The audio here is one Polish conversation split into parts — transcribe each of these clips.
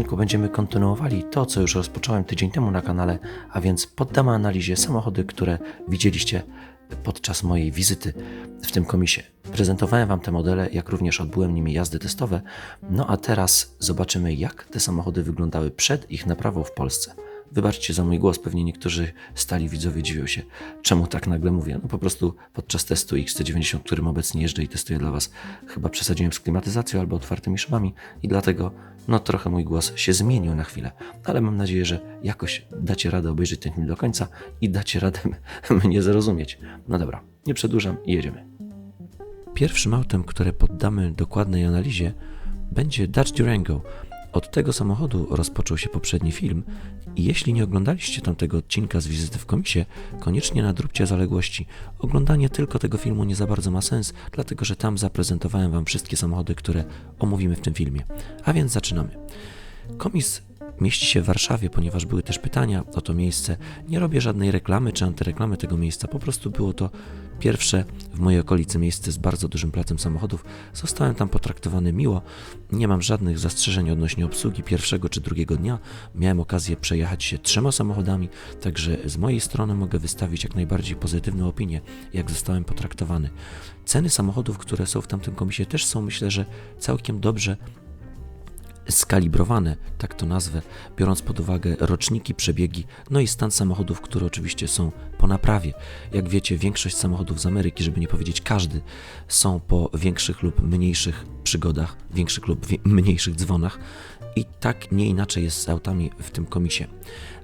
odcinku będziemy kontynuowali to, co już rozpocząłem tydzień temu na kanale, a więc poddamy analizie samochody, które widzieliście podczas mojej wizyty w tym komisie. Prezentowałem Wam te modele, jak również odbyłem nimi jazdy testowe. No a teraz zobaczymy, jak te samochody wyglądały przed ich naprawą w Polsce. Wybaczcie za mój głos, pewnie niektórzy stali widzowie dziwią się, czemu tak nagle mówię. No po prostu podczas testu XC90, którym obecnie jeżdżę i testuję dla Was, chyba przesadziłem z klimatyzacją albo otwartymi szybami i dlatego no trochę mój głos się zmienił na chwilę. Ale mam nadzieję, że jakoś dacie radę obejrzeć ten film do końca i dacie radę mnie zrozumieć. No dobra, nie przedłużam i jedziemy. Pierwszym autem, które poddamy dokładnej analizie, będzie Dodge Durango. Od tego samochodu rozpoczął się poprzedni film i jeśli nie oglądaliście tamtego odcinka z wizyty w komisie, koniecznie nadróbcie zaległości. Oglądanie tylko tego filmu nie za bardzo ma sens, dlatego że tam zaprezentowałem Wam wszystkie samochody, które omówimy w tym filmie. A więc zaczynamy. Komis mieści się w Warszawie, ponieważ były też pytania o to miejsce. Nie robię żadnej reklamy czy antyreklamy tego miejsca, po prostu było to pierwsze w mojej okolicy miejsce z bardzo dużym placem samochodów. Zostałem tam potraktowany miło, nie mam żadnych zastrzeżeń odnośnie obsługi pierwszego czy drugiego dnia. Miałem okazję przejechać się trzema samochodami, także z mojej strony mogę wystawić jak najbardziej pozytywną opinię, jak zostałem potraktowany. Ceny samochodów, które są w tamtym komisie też są myślę, że całkiem dobrze skalibrowane, tak to nazwę, biorąc pod uwagę roczniki, przebiegi, no i stan samochodów, które oczywiście są po naprawie. Jak wiecie, większość samochodów z Ameryki, żeby nie powiedzieć każdy, są po większych lub mniejszych przygodach, większych lub mniejszych dzwonach i tak nie inaczej jest z autami w tym komisie.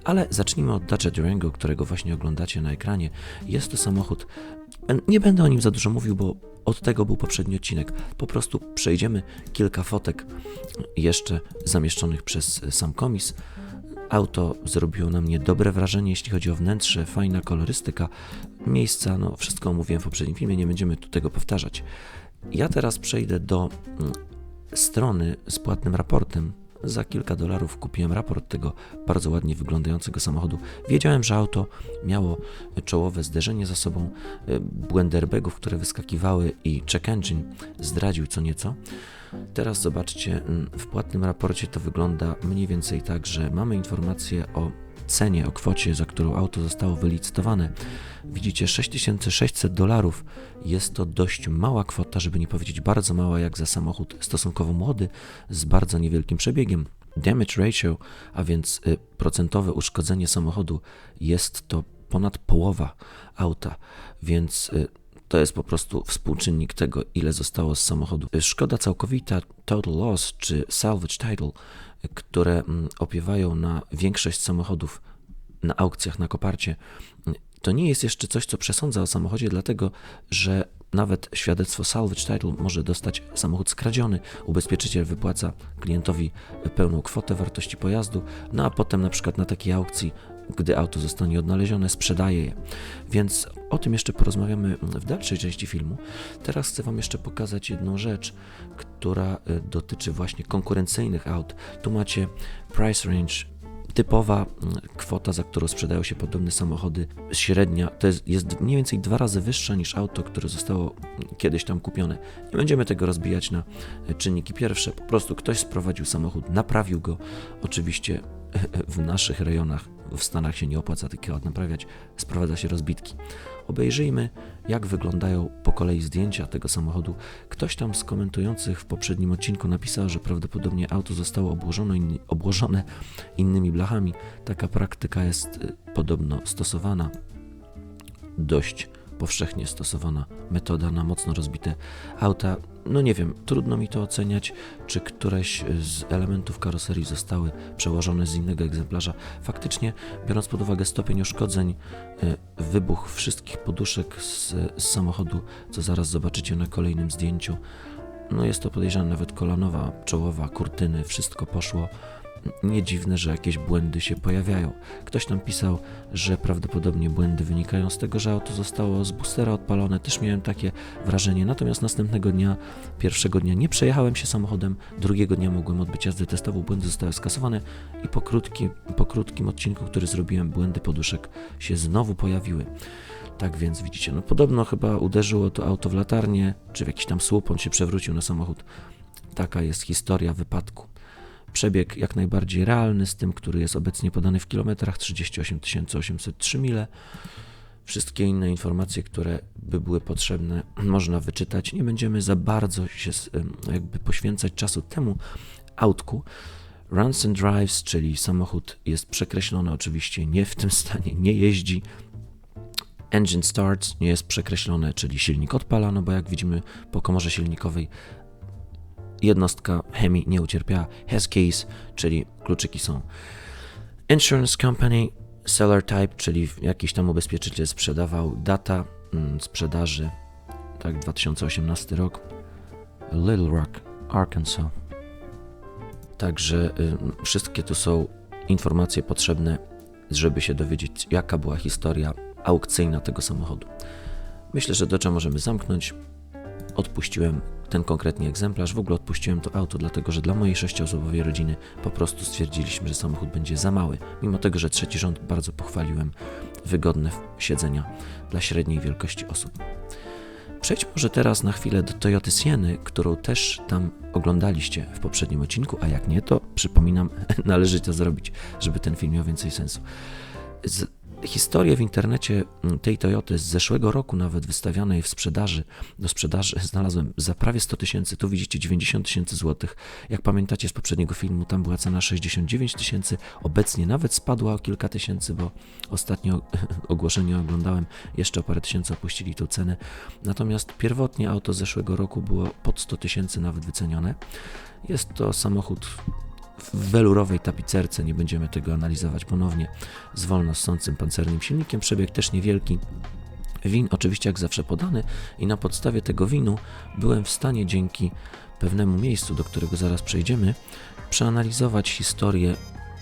Ale zacznijmy od Dacia Durango, którego właśnie oglądacie na ekranie. Jest to samochód, nie będę o nim za dużo mówił, bo od tego był poprzedni odcinek. Po prostu przejdziemy kilka fotek jeszcze zamieszczonych przez sam komis. Auto zrobiło na mnie dobre wrażenie, jeśli chodzi o wnętrze, fajna kolorystyka, miejsca, no wszystko omówiłem w poprzednim filmie, nie będziemy tu tego powtarzać. Ja teraz przejdę do mm, strony z płatnym raportem, za kilka dolarów kupiłem raport tego bardzo ładnie wyglądającego samochodu. Wiedziałem, że auto miało czołowe zderzenie za sobą, e, błędy airbagów, które wyskakiwały i check engine zdradził co nieco. Teraz zobaczcie, w płatnym raporcie to wygląda mniej więcej tak, że mamy informację o cenie, o kwocie, za którą auto zostało wylicytowane. Widzicie, 6600 dolarów jest to dość mała kwota, żeby nie powiedzieć bardzo mała, jak za samochód stosunkowo młody z bardzo niewielkim przebiegiem. Damage ratio, a więc y, procentowe uszkodzenie samochodu, jest to ponad połowa auta, więc y, to jest po prostu współczynnik tego, ile zostało z samochodu. Szkoda całkowita, total loss czy salvage title które mm, opiewają na większość samochodów na aukcjach na koparcie, to nie jest jeszcze coś, co przesądza o samochodzie, dlatego że nawet świadectwo salvage title może dostać samochód skradziony. Ubezpieczyciel wypłaca klientowi pełną kwotę wartości pojazdu, no a potem na przykład na takiej aukcji gdy auto zostanie odnalezione, sprzedaje je. Więc o tym jeszcze porozmawiamy w dalszej części filmu. Teraz chcę Wam jeszcze pokazać jedną rzecz, która y, dotyczy właśnie konkurencyjnych aut. Tu macie price range typowa mm, kwota, za którą sprzedają się podobne samochody, średnia, to jest, jest mniej więcej dwa razy wyższa niż auto, które zostało mm, kiedyś tam kupione. Nie będziemy tego rozbijać na y, czynniki pierwsze, po prostu ktoś sprowadził samochód, naprawił go, oczywiście w naszych rejonach w Stanach się nie opłaca takiego naprawiać, sprowadza się rozbitki. Obejrzyjmy, jak wyglądają po kolei zdjęcia tego samochodu. Ktoś tam z komentujących w poprzednim odcinku napisał, że prawdopodobnie auto zostało obłożone, obłożone innymi blachami. Taka praktyka jest y, podobno stosowana dość powszechnie stosowana metoda na mocno rozbite auta. No nie wiem, trudno mi to oceniać, czy któreś z elementów karoserii zostały przełożone z innego egzemplarza. Faktycznie, biorąc pod uwagę stopień uszkodzeń, y, wybuch wszystkich poduszek z, z samochodu, co zaraz zobaczycie na kolejnym zdjęciu, no jest to podejrzane nawet kolanowa, czołowa, kurtyny, wszystko poszło nie dziwne, że jakieś błędy się pojawiają. Ktoś tam pisał, że prawdopodobnie błędy wynikają z tego, że auto zostało z boostera odpalone. Też miałem takie wrażenie. Natomiast następnego dnia, pierwszego dnia nie przejechałem się samochodem, drugiego dnia mogłem odbyć jazdę testową, błędy zostały skasowane i po, krótki, po krótkim odcinku, który zrobiłem, błędy poduszek się znowu pojawiły. Tak więc widzicie, no podobno chyba uderzyło to auto w latarnię, czy w jakiś tam słup, on się przewrócił na samochód. Taka jest historia wypadku. Przebieg jak najbardziej realny z tym, który jest obecnie podany w kilometrach 38 803 mile. Wszystkie inne informacje, które by były potrzebne, można wyczytać. Nie będziemy za bardzo się jakby poświęcać czasu temu autku. Runs and drives, czyli samochód jest przekreślony, oczywiście nie w tym stanie, nie jeździ. Engine starts nie jest przekreślone, czyli silnik odpala, no bo jak widzimy po komorze silnikowej jednostka Hemi nie ucierpiała. Has keys, czyli kluczyki są. Insurance company, seller type, czyli jakiś tam ubezpieczyciel sprzedawał. Data mm, sprzedaży, tak 2018 rok. Little Rock, Arkansas. Także y, wszystkie tu są informacje potrzebne, żeby się dowiedzieć, jaka była historia aukcyjna tego samochodu. Myślę, że do czego możemy zamknąć. Odpuściłem ten konkretny egzemplarz. W ogóle odpuściłem to auto, dlatego że dla mojej sześcioosobowej rodziny po prostu stwierdziliśmy, że samochód będzie za mały. Mimo tego, że trzeci rząd bardzo pochwaliłem, wygodne siedzenia dla średniej wielkości osób. Przejdźmy może teraz na chwilę do Toyoty Sieny, którą też tam oglądaliście w poprzednim odcinku, a jak nie, to przypominam, należy to zrobić, żeby ten film miał więcej sensu. Historię w internecie mm, tej Toyoty z zeszłego roku, nawet wystawianej w sprzedaży, do sprzedaży znalazłem za prawie 100 tysięcy. Tu widzicie 90 tysięcy złotych. Jak pamiętacie z poprzedniego filmu, tam była cena 69 tysięcy. Obecnie nawet spadła o kilka tysięcy, bo ostatnio ogłoszenie oglądałem, jeszcze o parę tysięcy opuścili tą cenę. Natomiast pierwotnie auto z zeszłego roku było pod 100 tysięcy nawet wycenione. Jest to samochód w welurowej tapicerce, nie będziemy tego analizować ponownie, z wolno ssącym pancernym silnikiem, przebieg też niewielki. Win oczywiście jak zawsze podany i na podstawie tego winu byłem w stanie dzięki pewnemu miejscu, do którego zaraz przejdziemy, przeanalizować historię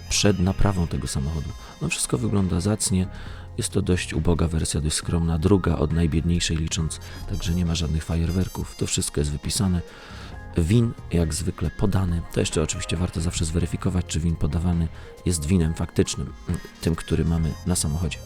przed naprawą tego samochodu. No wszystko wygląda zacnie, jest to dość uboga wersja, dość skromna, druga od najbiedniejszej licząc, także nie ma żadnych fajerwerków, to wszystko jest wypisane. Win, jak zwykle podany, to jeszcze oczywiście warto zawsze zweryfikować, czy win podawany jest winem faktycznym, tym, który mamy na samochodzie.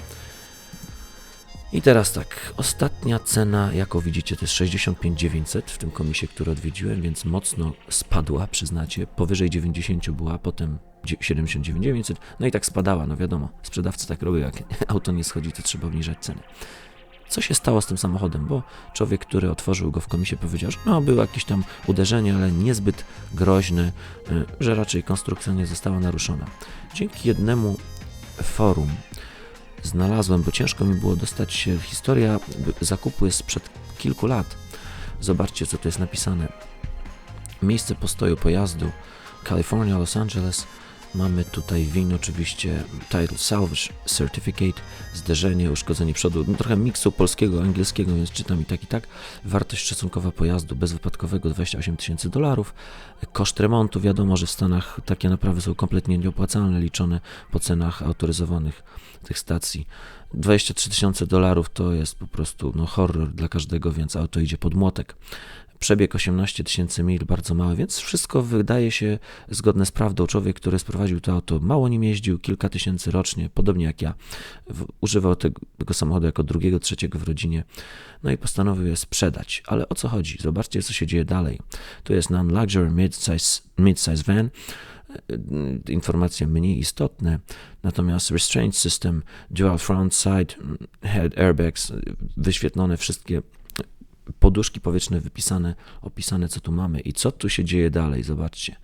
I teraz tak, ostatnia cena, jaką widzicie, to jest 65 900 w tym komisie, który odwiedziłem, więc mocno spadła, przyznacie. Powyżej 90 była, potem 79 900, no i tak spadała, no wiadomo, sprzedawcy tak robią, jak auto nie schodzi, to trzeba obniżać ceny co się stało z tym samochodem, bo człowiek, który otworzył go w komisie powiedział, że no, było jakieś tam uderzenie, ale niezbyt groźne, y, że raczej konstrukcja nie została naruszona. Dzięki jednemu forum znalazłem, bo ciężko mi było dostać się, historia zakupu jest sprzed kilku lat. Zobaczcie, co tu jest napisane. Miejsce postoju pojazdu California, Los Angeles Mamy tutaj win oczywiście Title Salvage Certificate, zderzenie, uszkodzenie przodu, no trochę miksu polskiego, angielskiego, więc czytam i tak i tak. Wartość szacunkowa pojazdu bezwypadkowego 28 tysięcy dolarów. Koszt remontu, wiadomo, że w Stanach takie naprawy są kompletnie nieopłacalne, liczone po cenach autoryzowanych tych stacji. 23 tysiące dolarów to jest po prostu no, horror dla każdego, więc auto idzie pod młotek. Przebieg 18 tysięcy mil, bardzo mały, więc wszystko wydaje się zgodne z prawdą. Człowiek, który sprowadził to auto, mało nim jeździł, kilka tysięcy rocznie, podobnie jak ja. Używał tego, samochodu jako drugiego, trzeciego w rodzinie, no i postanowił je sprzedać. Ale o co chodzi? Zobaczcie, co się dzieje dalej. Tu jest non-luxury mid-size mid van, informacje mniej istotne, natomiast restraint system, dual front side, head airbags, wyświetlone wszystkie poduszki powietrzne wypisane, opisane, co tu mamy i co tu się dzieje dalej. Zobaczcie.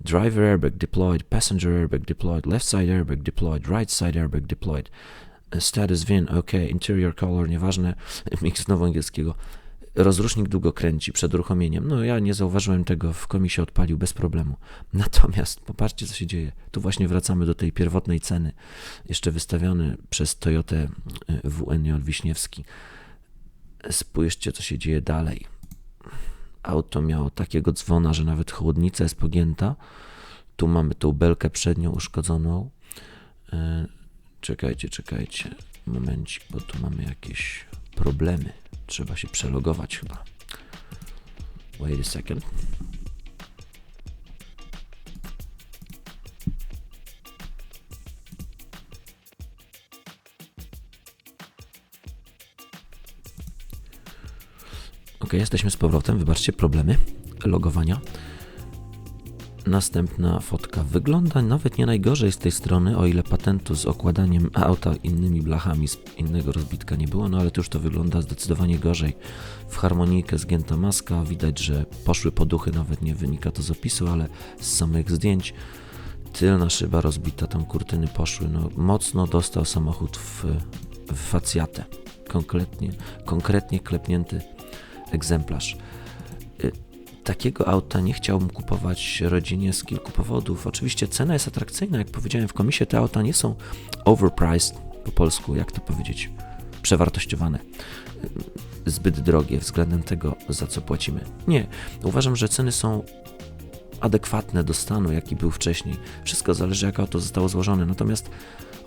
Driver airbag deployed, passenger airbag deployed, left side airbag deployed, right side airbag deployed. Status VIN, OK, interior color, nieważne, mix znowu angielskiego. Rozrusznik długo kręci przed uruchomieniem. No ja nie zauważyłem tego, w komisie odpalił bez problemu. Natomiast popatrzcie, co się dzieje. Tu właśnie wracamy do tej pierwotnej ceny, jeszcze wystawiony przez Toyotę WN Wiśniewski. Spójrzcie, co się dzieje dalej. Auto miało takiego dzwona, że nawet chłodnica jest pogięta. Tu mamy tą belkę przednią uszkodzoną. E, czekajcie, czekajcie. Momencik, bo tu mamy jakieś problemy. Trzeba się przelogować chyba. Wait a second. Ok, jesteśmy z powrotem. Wybaczcie, problemy logowania. Następna fotka wygląda nawet nie najgorzej z tej strony, o ile patentu z okładaniem auta innymi blachami z innego rozbitka nie było, no ale to już to wygląda zdecydowanie gorzej. W harmonijkę zgięta maska, widać, że poszły poduchy, nawet nie wynika to z opisu, ale z samych zdjęć. Tylna szyba rozbita, tam kurtyny poszły, no mocno dostał samochód w, w facjatę. Konkretnie, konkretnie klepnięty egzemplarz. Y, Takiego auta nie chciałbym kupować rodzinie z kilku powodów. Oczywiście cena jest atrakcyjna, jak powiedziałem w komisie, te auta nie są overpriced po polsku, jak to powiedzieć, przewartościowane, y, zbyt drogie względem tego, za co płacimy. Nie, uważam, że ceny są adekwatne do stanu, jaki był wcześniej. Wszystko zależy, jak auto zostało złożone. Natomiast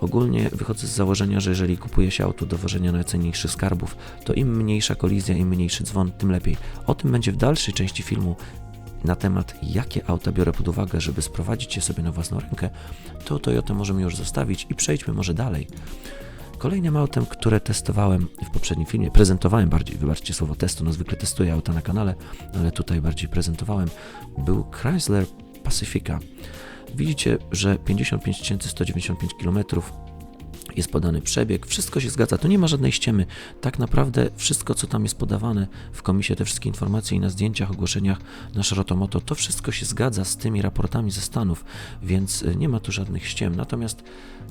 ogólnie wychodzę z założenia, że jeżeli kupuje się auto do wożenia najcenniejszych skarbów, to im mniejsza kolizja, im mniejszy dzwon, tym lepiej. O tym będzie w dalszej części filmu na temat, jakie auta biorę pod uwagę, żeby sprowadzić je sobie na własną rękę, to Toyota możemy już zostawić i przejdźmy może dalej. Kolejnym autem, które testowałem w poprzednim filmie, prezentowałem bardziej, wybaczcie słowo testu, no zwykle testuję auta na kanale, ale tutaj bardziej prezentowałem, był Chrysler Pacifica. Widzicie, że 55 195 km jest podany przebieg, wszystko się zgadza, tu nie ma żadnej ściemy. Tak naprawdę wszystko, co tam jest podawane w komisie, te wszystkie informacje i na zdjęciach, ogłoszeniach na Rotomoto, to wszystko się zgadza z tymi raportami ze Stanów, więc y, nie ma tu żadnych ściem. Natomiast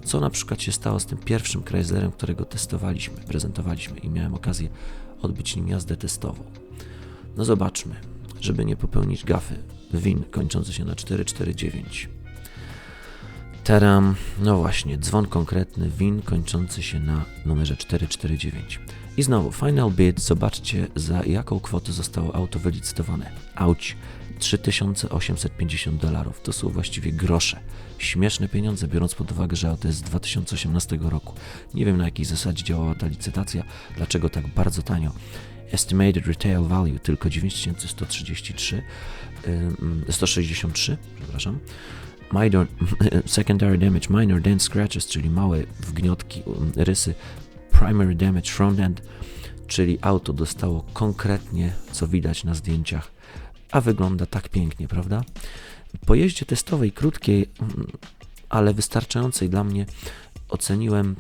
co na przykład się stało z tym pierwszym Chryslerem, którego testowaliśmy, prezentowaliśmy i miałem okazję odbyć nim jazdę testową? No zobaczmy, żeby nie popełnić gafy. WIN kończący się na 449. Teram, no właśnie, dzwon konkretny, WIN kończący się na numerze 449. I znowu, final bid, zobaczcie za jaką kwotę zostało auto wylicytowane. Auć, 3850 dolarów, to są właściwie grosze. Śmieszne pieniądze, biorąc pod uwagę, że auto jest z 2018 roku. Nie wiem na jakiej zasadzie działała ta licytacja, dlaczego tak bardzo tanio. Estimated Retail Value tylko 9133, 163, przepraszam. Minor, secondary damage, minor dent scratches, czyli małe wgniotki, rysy. Primary damage front end, czyli auto dostało konkretnie, co widać na zdjęciach, a wygląda tak pięknie, prawda? Po jeździe testowej, krótkiej, ale wystarczającej dla mnie, oceniłem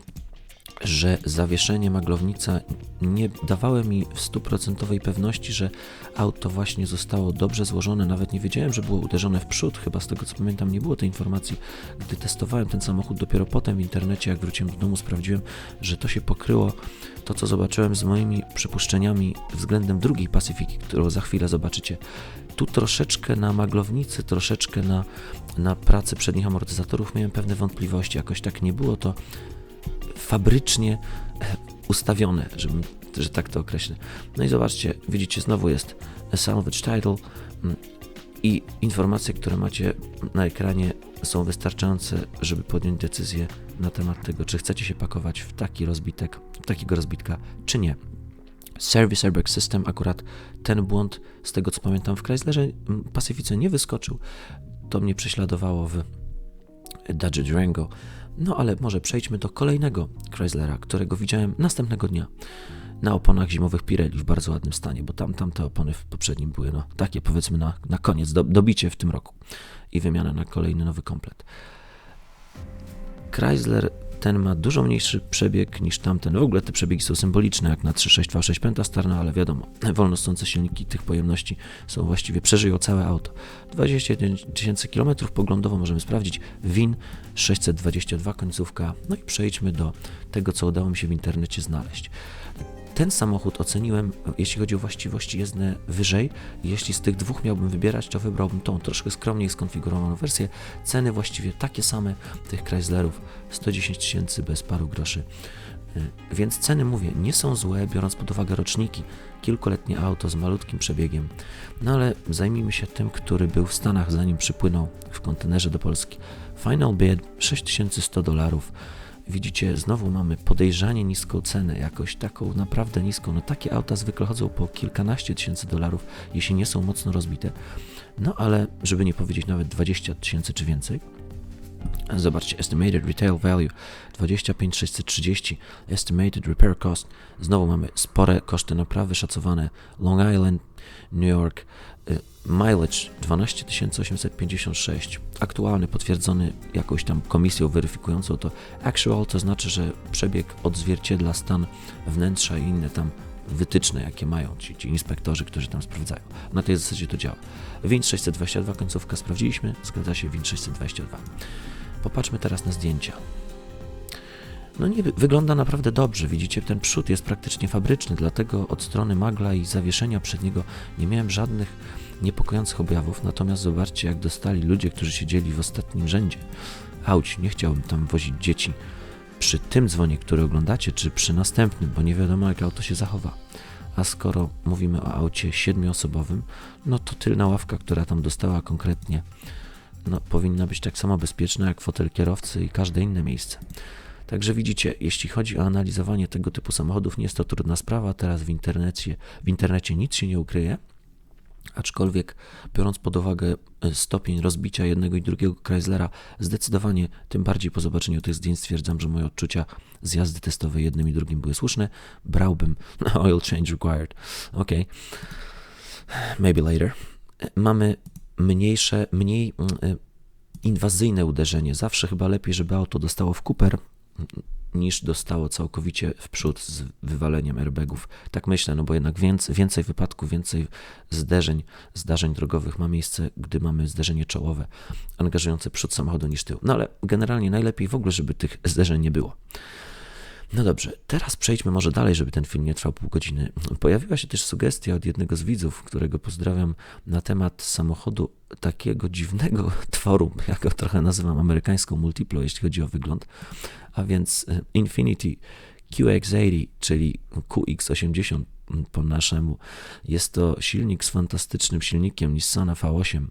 że zawieszenie maglownica nie dawało mi w stuprocentowej pewności, że auto właśnie zostało dobrze złożone. Nawet nie wiedziałem, że było uderzone w przód. Chyba z tego co pamiętam, nie było tej informacji. Gdy testowałem ten samochód, dopiero potem w internecie, jak wróciłem do domu, sprawdziłem, że to się pokryło. To, co zobaczyłem z moimi przypuszczeniami względem drugiej Pacyfiki, którą za chwilę zobaczycie. Tu troszeczkę na maglownicy, troszeczkę na, na pracy przednich amortyzatorów miałem pewne wątpliwości. Jakoś tak nie było to fabrycznie e, ustawione, żebym, że tak to określę. No i zobaczcie, widzicie, znowu jest salvage title mm, i informacje, które macie na ekranie są wystarczające, żeby podjąć decyzję na temat tego, czy chcecie się pakować w taki rozbitek, w takiego rozbitka, czy nie. Service Airbag System, akurat ten błąd, z tego co pamiętam, w Chryslerze mm, Pacyfice nie wyskoczył. To mnie prześladowało w Dodge Durango. No ale może przejdźmy do kolejnego Chryslera, którego widziałem następnego dnia na oponach zimowych Pirelli w bardzo ładnym stanie, bo tam tamte opony w poprzednim były no, takie powiedzmy na, na koniec, do, dobicie w tym roku i wymiana na kolejny nowy komplet. Chrysler ten ma dużo mniejszy przebieg niż tamten. W ogóle te przebiegi są symboliczne, jak na 3.6.2.6 Pentastar, no ale wiadomo, wolnostące silniki tych pojemności są właściwie, przeżyją całe auto. 21 tysięcy kilometrów poglądowo możemy sprawdzić. WIN 622 końcówka. No i przejdźmy do tego, co udało mi się w internecie znaleźć. Ten samochód oceniłem, jeśli chodzi o właściwości jezdne, wyżej. Jeśli z tych dwóch miałbym wybierać, to wybrałbym tą troszkę skromniej skonfigurowaną wersję. Ceny właściwie takie same tych Chryslerów, 110 tysięcy bez paru groszy. Y, więc ceny, mówię, nie są złe, biorąc pod uwagę roczniki. Kilkuletnie auto z malutkim przebiegiem. No ale zajmijmy się tym, który był w Stanach, zanim przypłynął w kontenerze do Polski. Final bid 6100 dolarów. Widzicie, znowu mamy podejrzanie niską cenę, jakoś taką naprawdę niską. No takie auta zwykle chodzą po kilkanaście tysięcy dolarów, jeśli nie są mocno rozbite. No ale, żeby nie powiedzieć nawet 20 tysięcy czy więcej. Zobaczcie, estimated retail value 25630, estimated repair cost. Znowu mamy spore koszty naprawy szacowane. Long Island, New York, y, mileage 12856. Aktualny, potwierdzony jakąś tam komisją weryfikującą to actual, to znaczy, że przebieg odzwierciedla stan wnętrza i inne tam wytyczne, jakie mają ci, ci inspektorzy, którzy tam sprawdzają. Na tej zasadzie to działa. WIN 622 końcówka sprawdziliśmy, zgadza się WIN 622. Popatrzmy teraz na zdjęcia. No nie, wygląda naprawdę dobrze. Widzicie, ten przód jest praktycznie fabryczny, dlatego od strony magla i zawieszenia przed niego nie miałem żadnych niepokojących objawów. Natomiast zobaczcie, jak dostali ludzie, którzy siedzieli w ostatnim rzędzie. Auć, nie chciałbym tam wozić dzieci przy tym dzwonie, który oglądacie, czy przy następnym, bo nie wiadomo, jak auto się zachowa. A skoro mówimy o aucie siedmioosobowym, no to tylna ławka, która tam dostała konkretnie no, powinna być tak samo bezpieczna jak fotel kierowcy i każde inne miejsce. Także widzicie, jeśli chodzi o analizowanie tego typu samochodów, nie jest to trudna sprawa. Teraz w internecie, w internecie nic się nie ukryje. Aczkolwiek, biorąc pod uwagę e, stopień rozbicia jednego i drugiego Chryslera, zdecydowanie, tym bardziej po zobaczeniu tych zdjęć, stwierdzam, że moje odczucia z jazdy testowej jednym i drugim były słuszne. Brałbym oil change required. Ok, maybe later. E, mamy mniejsze, mniej mm, y, inwazyjne uderzenie. Zawsze chyba lepiej, żeby auto dostało w Cooper niż dostało całkowicie w przód z wywaleniem airbagów. Tak myślę, no bo jednak więcej, więcej wypadków, więcej zderzeń, zdarzeń drogowych ma miejsce, gdy mamy zderzenie czołowe, angażujące przód samochodu niż tył. No ale generalnie najlepiej w ogóle, żeby tych zderzeń nie było. No dobrze, teraz przejdźmy może dalej, żeby ten film nie trwał pół godziny. Pojawiła się też sugestia od jednego z widzów, którego pozdrawiam, na temat samochodu takiego dziwnego tworu, jak go trochę nazywam amerykańską multiplo, jeśli chodzi o wygląd, a więc e, Infinity QX80, czyli QX80 po naszemu. Jest to silnik z fantastycznym silnikiem Nissana V8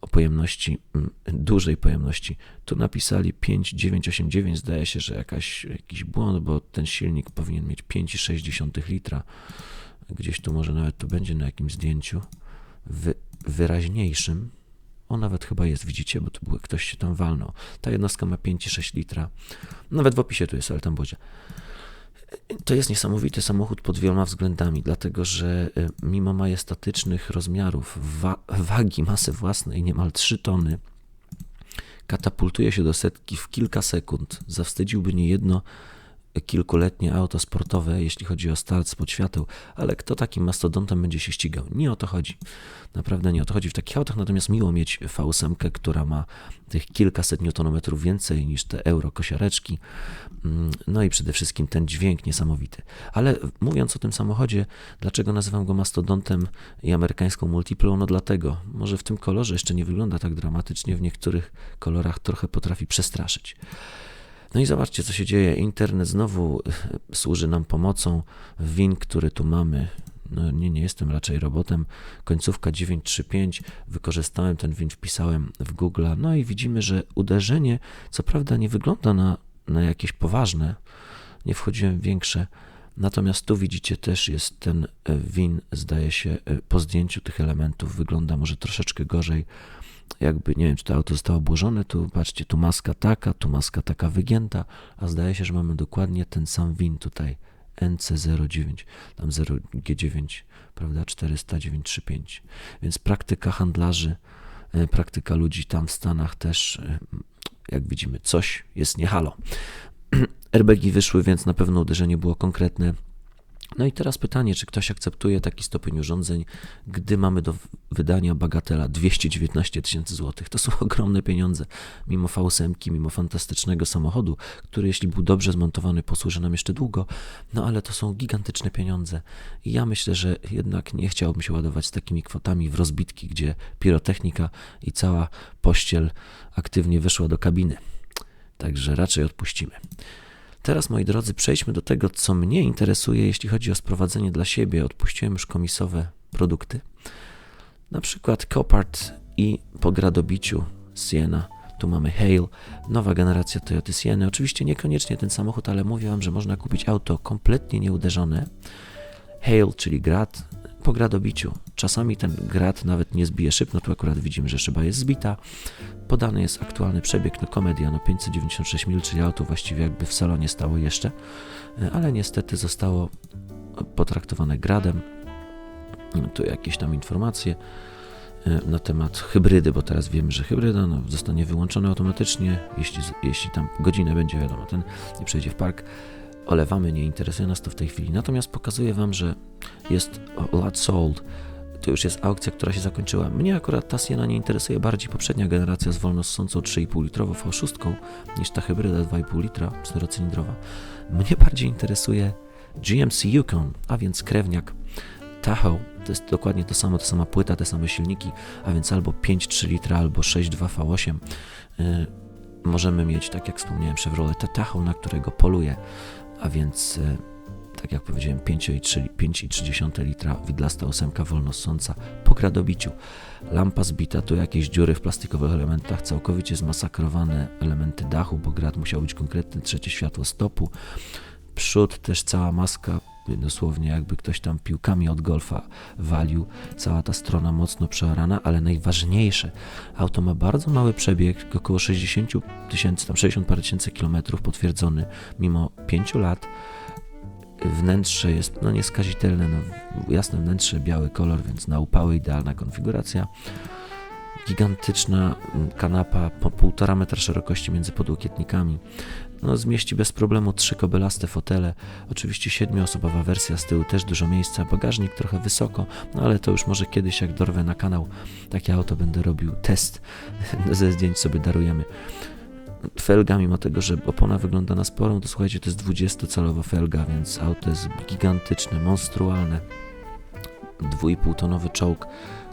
o pojemności, mm, dużej pojemności. Tu napisali 5,989, zdaje się, że jakaś, jakiś błąd, bo ten silnik powinien mieć 5,6 litra. Gdzieś tu może nawet to będzie na jakimś zdjęciu wy, wyraźniejszym. O, nawet chyba jest, widzicie, bo tu ktoś się tam walnął. Ta jednostka ma 5,6 litra. Nawet w opisie tu jest, ale tam będzie. To jest niesamowity samochód pod wieloma względami, dlatego że e, mimo majestatycznych rozmiarów, wa wagi, masy własnej niemal 3 tony, katapultuje się do setki w kilka sekund. Zawstydziłby niejedno kilkuletnie auto sportowe, jeśli chodzi o start spod świateł, ale kto takim mastodontem będzie się ścigał? Nie o to chodzi. Naprawdę nie o to chodzi w takich autach, natomiast miło mieć V8, która ma tych kilkaset newtonometrów więcej niż te euro kosiareczki. Mm, no i przede wszystkim ten dźwięk niesamowity. Ale mówiąc o tym samochodzie, dlaczego nazywam go mastodontem i amerykańską multiplą? No dlatego, może w tym kolorze jeszcze nie wygląda tak dramatycznie, w niektórych kolorach trochę potrafi przestraszyć. No i zobaczcie, co się dzieje. Internet znowu służy nam pomocą. Win, który tu mamy, no nie, nie jestem raczej robotem. Końcówka 935, wykorzystałem ten win, wpisałem w Google, no i widzimy, że uderzenie, co prawda nie wygląda na, na jakieś poważne, nie wchodziłem w większe, natomiast tu widzicie też jest ten win, zdaje się, po zdjęciu tych elementów. Wygląda może troszeczkę gorzej, jakby, nie wiem, czy to auto zostało obłożone, tu patrzcie, tu maska taka, tu maska taka wygięta, a zdaje się, że mamy dokładnie ten sam win tutaj, NC09, tam 0G9, prawda, 40935. Więc praktyka handlarzy, e, praktyka ludzi tam w Stanach też, e, jak widzimy, coś jest nie halo. Airbagi wyszły, więc na pewno uderzenie było konkretne. No i teraz pytanie, czy ktoś akceptuje taki stopień urządzeń, gdy mamy do wydania bagatela 219 tysięcy złotych. To są ogromne pieniądze, mimo V8, mimo fantastycznego samochodu, który jeśli był dobrze zmontowany, posłuży nam jeszcze długo, no ale to są gigantyczne pieniądze. I ja myślę, że jednak nie chciałbym się ładować z takimi kwotami w rozbitki, gdzie pirotechnika i cała pościel aktywnie wyszła do kabiny. Także raczej odpuścimy. Teraz, moi drodzy, przejdźmy do tego, co mnie interesuje, jeśli chodzi o sprowadzenie dla siebie. Odpuściłem już komisowe produkty. Na przykład Copart i po gradobiciu Siena. Tu mamy Hail, nowa generacja Toyota Sieny. Oczywiście niekoniecznie ten samochód, ale mówię Wam, że można kupić auto kompletnie nieuderzone. Hail, czyli grad, po gradobiciu. Czasami ten grad nawet nie zbije szyb, no tu akurat widzimy, że szyba jest zbita. Podany jest aktualny przebieg, no komedia, no 596 mil, czyli auto właściwie jakby w salonie stało jeszcze, e, ale niestety zostało potraktowane gradem. No, tu jakieś tam informacje e, na temat hybrydy, bo teraz wiemy, że hybryda no, zostanie wyłączona automatycznie, jeśli, jeśli tam godzinę będzie, wiadomo, ten nie przejdzie w park. Olewamy, nie interesuje nas to w tej chwili. Natomiast pokazuję Wam, że jest lot sold. To już jest aukcja, która się zakończyła. Mnie akurat ta Siena nie interesuje bardziej poprzednia generacja z wolnossącą 3,5 litrową V6 niż ta hybryda 2,5 litra czterocylindrowa. Mnie bardziej interesuje GMC Yukon, a więc krewniak Tahoe. To jest dokładnie to samo, ta sama płyta, te same silniki, a więc albo 5,3 litra, albo 6,2 V8. Yy, możemy mieć, tak jak wspomniałem, Chevrolet Tahoe, na którego poluję, a więc yy, tak jak powiedziałem, 5,3 litra widlasta ósemka wolnossąca po gradobiciu. Lampa zbita, tu jakieś dziury w plastikowych elementach, całkowicie zmasakrowane elementy dachu, bo grad musiał być konkretny, trzecie światło stopu. Przód też cała maska, dosłownie jakby ktoś tam piłkami od golfa walił, cała ta strona mocno przeorana, ale najważniejsze, auto ma bardzo mały przebieg, około 60 tysięcy, tam 60 parę tysięcy kilometrów potwierdzony mimo 5 lat wnętrze jest no nieskazitelne, no, jasne wnętrze, biały kolor, więc na upały idealna konfiguracja. Gigantyczna kanapa po półtora metra szerokości między podłokietnikami. No, zmieści bez problemu trzy kobelaste fotele. Oczywiście siedmioosobowa wersja z tyłu, też dużo miejsca. Bagażnik trochę wysoko, no ale to już może kiedyś, jak dorwę na kanał takie auto, będę robił test. Ze zdjęć sobie darujemy felga, mimo tego, że opona wygląda na sporą, to słuchajcie, to jest 20-calowa felga, więc auto jest gigantyczne, monstrualne. 2,5 tonowy czołg,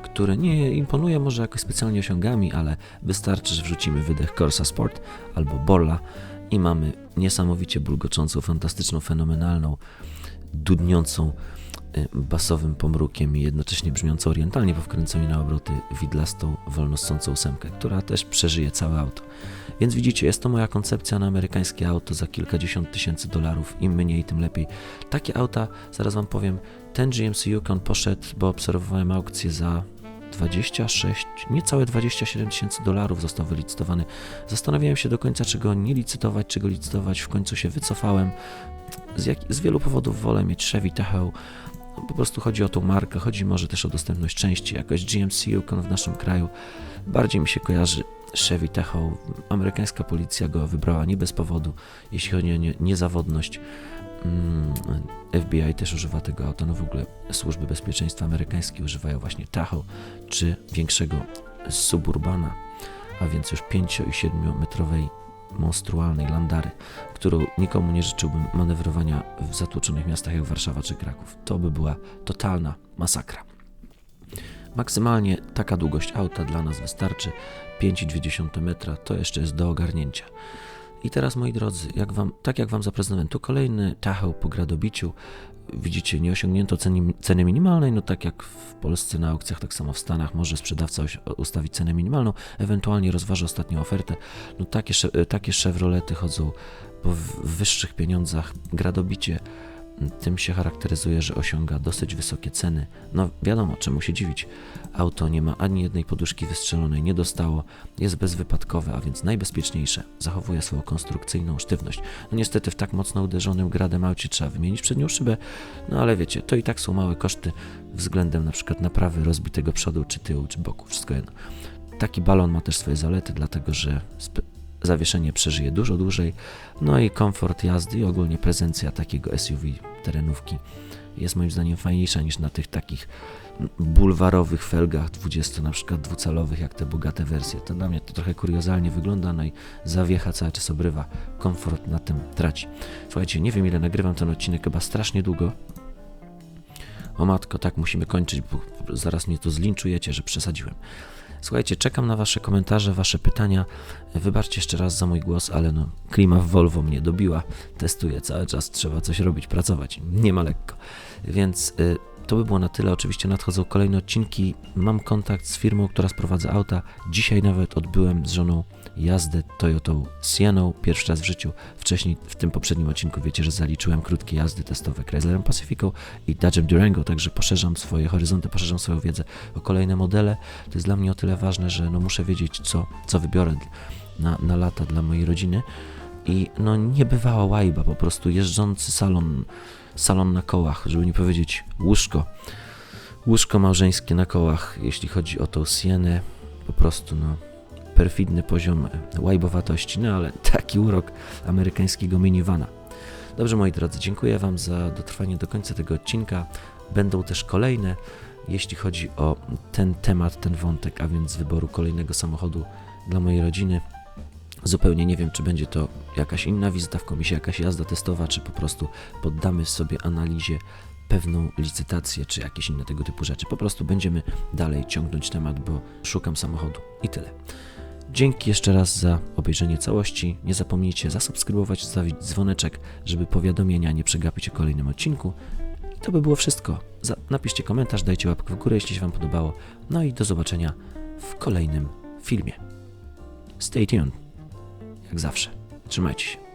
który nie imponuje może jakoś specjalnie osiągami, ale wystarczy, że wrzucimy wydech Corsa Sport albo Borla i mamy niesamowicie bulgoczącą, fantastyczną, fenomenalną, dudniącą basowym pomrukiem i jednocześnie brzmiącą orientalnie wkręceniu na obroty widlastą, wolnossącą ósemkę, która też przeżyje całe auto. Więc widzicie, jest to moja koncepcja na amerykańskie auto za kilkadziesiąt tysięcy dolarów. Im mniej, tym lepiej. Takie auta, zaraz Wam powiem, ten GMC Yukon poszedł, bo obserwowałem aukcję za 26, niecałe 27 tysięcy dolarów został wylicytowany. Zastanawiałem się do końca, czy go nie licytować, czy go licytować. W końcu się wycofałem. Z, jak, z wielu powodów wolę mieć Chevy Tahoe. Po prostu chodzi o tą markę, chodzi może też o dostępność części. Jakoś GMC Yukon w naszym kraju bardziej mi się kojarzy Chevy Tahoe. Amerykańska policja go wybrała nie bez powodu, jeśli chodzi o nie, niezawodność. Mm, FBI też używa tego auta, no w ogóle służby bezpieczeństwa amerykańskie używają właśnie Tahoe czy większego Suburbana, a więc już 5 i 7 metrowej monstrualnej Landary, którą nikomu nie życzyłbym manewrowania w zatłoczonych miastach jak Warszawa czy Kraków. To by była totalna masakra. Maksymalnie taka długość auta dla nas wystarczy. 5,2 metra to jeszcze jest do ogarnięcia. I teraz, moi drodzy, jak wam, tak jak Wam zaprezentowałem, tu kolejny Tahoe po gradobiciu. Widzicie, nie osiągnięto ceny, ceny minimalnej, no tak jak w Polsce na aukcjach, tak samo w Stanach może sprzedawca ustawić cenę minimalną, ewentualnie rozważy ostatnią ofertę. No takie, takie Chevrolety chodzą po wyższych pieniądzach, gradobicie tym się charakteryzuje, że osiąga dosyć wysokie ceny. No wiadomo, czemu się dziwić. Auto nie ma ani jednej poduszki wystrzelonej, nie dostało, jest bezwypadkowe, a więc najbezpieczniejsze. Zachowuje swoją konstrukcyjną sztywność. No niestety w tak mocno uderzonym gradem aucie trzeba wymienić przednią szybę, no ale wiecie, to i tak są małe koszty względem na przykład naprawy rozbitego przodu, czy tyłu, czy boku, wszystko jedno. Taki balon ma też swoje zalety, dlatego że zawieszenie przeżyje dużo dłużej, no i komfort jazdy i ogólnie prezencja takiego SUV terenówki jest moim zdaniem fajniejsza niż na tych takich bulwarowych felgach 20 na przykład dwucalowych jak te bogate wersje. To dla mnie to trochę kuriozalnie wygląda, no i zawiecha cały czas obrywa. Komfort na tym traci. Słuchajcie, nie wiem ile nagrywam ten odcinek, chyba strasznie długo. O matko, tak musimy kończyć, bo zaraz mnie to zlinczujecie, że przesadziłem. Słuchajcie, czekam na Wasze komentarze, Wasze pytania. Wybaczcie jeszcze raz za mój głos, ale no, klima w Volvo mnie dobiła. Testuję cały czas, trzeba coś robić, pracować. Nie ma lekko. Więc y, to by było na tyle. Oczywiście nadchodzą kolejne odcinki. Mam kontakt z firmą, która sprowadza auta. Dzisiaj nawet odbyłem z żoną jazdę Toyotą Sienną. Pierwszy raz w życiu. Wcześniej w tym poprzednim odcinku wiecie, że zaliczyłem krótkie jazdy testowe Chryslerem Pacificą i Dodge'em Durango, także poszerzam swoje horyzonty, poszerzam swoją wiedzę o kolejne modele. To jest dla mnie o tyle ważne, że no muszę wiedzieć, co, co wybiorę na, na lata dla mojej rodziny. I no nie bywała łajba, po prostu jeżdżący salon, salon na kołach, żeby nie powiedzieć łóżko. Łóżko małżeńskie na kołach, jeśli chodzi o tą Sienę, po prostu no perfidny poziom łajbowatości, no ale taki urok amerykańskiego minivana. Dobrze moi drodzy, dziękuję Wam za dotrwanie do końca tego odcinka. Będą też kolejne, jeśli chodzi o ten temat, ten wątek, a więc wyboru kolejnego samochodu dla mojej rodziny. Zupełnie nie wiem, czy będzie to jakaś inna wizyta w komisji, jakaś jazda testowa, czy po prostu poddamy sobie analizie pewną licytację, czy jakieś inne tego typu rzeczy. Po prostu będziemy dalej ciągnąć temat, bo szukam samochodu i tyle. Dzięki jeszcze raz za obejrzenie całości. Nie zapomnijcie zasubskrybować, zostawić dzwoneczek, żeby powiadomienia nie przegapić o kolejnym odcinku. I to by było wszystko. Napiszcie komentarz, dajcie łapkę w górę, jeśli się Wam podobało. No i do zobaczenia w kolejnym filmie. Stay tuned jak zawsze. Trzymajcie się.